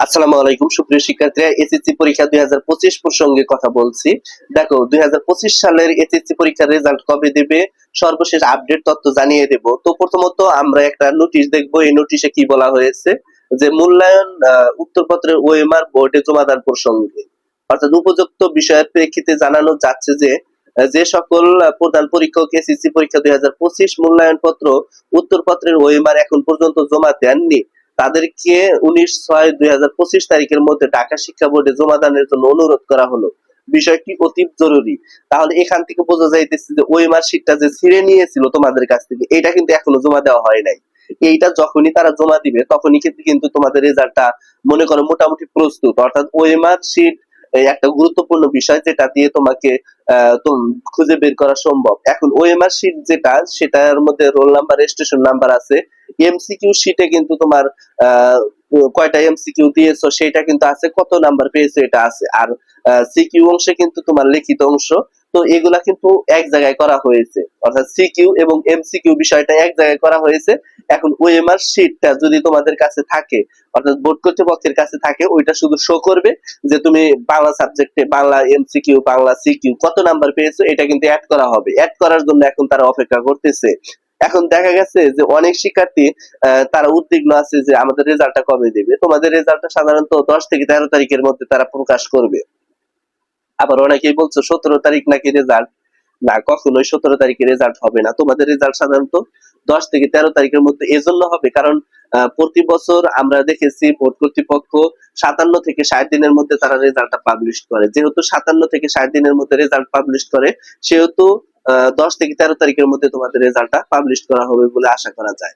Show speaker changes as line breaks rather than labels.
আসসালামু আলাইকুম, সুপ্রিয় শিক্ষার্থীরা, এসএসসি পরীক্ষা দুই হাজার পঁচিশ প্রসঙ্গে কথা বলছি। দেখো, দুই হাজার পঁচিশ সালের এসএসসি পরীক্ষার রেজাল্ট কবে দেবে? সর্বশেষ আপডেট তথ্য জানিয়ে দেব। তো প্রথমত আমরা একটা নোটিশ দেখব। এই নোটিশে কি বলা হয়েছে? যে মূল্যায়ন উত্তরপত্রের ওএমআর বোর্ডে জমাদান প্রসঙ্গে। অর্থাৎ উপযুক্ত বিষয়ের প্রেক্ষিতে জানানো যাচ্ছে যে যে সকল প্রধান পরীক্ষক এসএসসি পরীক্ষা দুই হাজার পঁচিশ মূল্যায়ন পত্র উত্তরপত্রের ওএমআর এখন পর্যন্ত জমা দেননি। তাদেরকে উনিশ ছয় দুই তারিখের মধ্যে ঢাকা শিক্ষা বোর্ডে জমাদানের জন্য অনুরোধ করা হলো। বিষয়টি অতি জরুরি। তাহলে এখান থেকে বোঝা যাইতেছে যে ওই মার্কশিটটা যে ছিঁড়ে নিয়েছিল তোমাদের কাছ থেকে এটা কিন্তু এখনও জমা দেওয়া হয় নাই। এইটা যখনই তারা জমা দিবে, তখনই কিন্তু কিন্তু তোমাদের রেজাল্টটা মনে করো মোটামুটি প্রস্তুত। অর্থাৎ ওই মার্কশিট একটা গুরুত্বপূর্ণ বিষয় যেটা দিয়ে তোমাকে খুঁজে বের করা সম্ভব। এখন ওএমআর শিট যেটা, সেটার মধ্যে রোল নাম্বার রেজিস্ট্রেশন নাম্বার আছে। এমসিকিউ শিটে কিন্তু তোমার কয়টা এমসিকিউ দিয়েছ সেটা কিন্তু আছে, কত নাম্বার পেয়েছ, এটা আছে। আর সিকিউ অংশে কিন্তু তোমার লিখিত অংশ। তো এগুলা কিন্তু এক জায়গায় করা হয়েছে। অর্থাৎ সিকিউ এবং এমসিকিউ বিষয়টা এক জায়গায় করা হয়েছে। এখন ওএমআর শিটটা যদি তোমাদের কাছে থাকে, অর্থাৎ বোর্ড কর্তৃপক্ষের কাছে থাকে, ওইটা শুধু শো করবে যে তুমি বাংলা সাবজেক্টে বাংলা এমসিকিউ বাংলা সিকিউ কত নাম্বার পেয়েছ, এটা কিন্তু অ্যাড করা হবে। অ্যাড করার জন্য এখন তারা অপেক্ষা করতেছে। এখন দেখা গেছে যে অনেক শিক্ষার্থী তারা উদ্বিগ্ন আছে যে আমাদের রেজাল্টটা কবে দেবে। তোমাদের রেজাল্টটা সাধারণত দশ থেকে তেরো তারিখের মধ্যে তারা প্রকাশ করবে। আবার অনেকেই বলছো, সতেরো তারিখ নাকি রেজাল্ট? না, কখনোই সতেরো তারিখে রেজাল্ট হবে না। তোমাদের রেজাল্ট সাধারণত দশ থেকে তেরো তারিখের মধ্যে এজন্য হবে কারণ প্রতি বছর আমরা দেখেছি বোর্ড কর্তৃপক্ষ সাতান্ন থেকে ষাট দিনের মধ্যে তারা রেজাল্টটা পাবলিশ করে। যেহেতু সাতান্ন থেকে ষাট দিনের মধ্যে রেজাল্ট পাবলিশ করে, সেহেতু দশ থেকে তেরো তারিখের মধ্যে তোমাদের রেজাল্টটা পাবলিশ করা হবে বলে আশা করা যায়।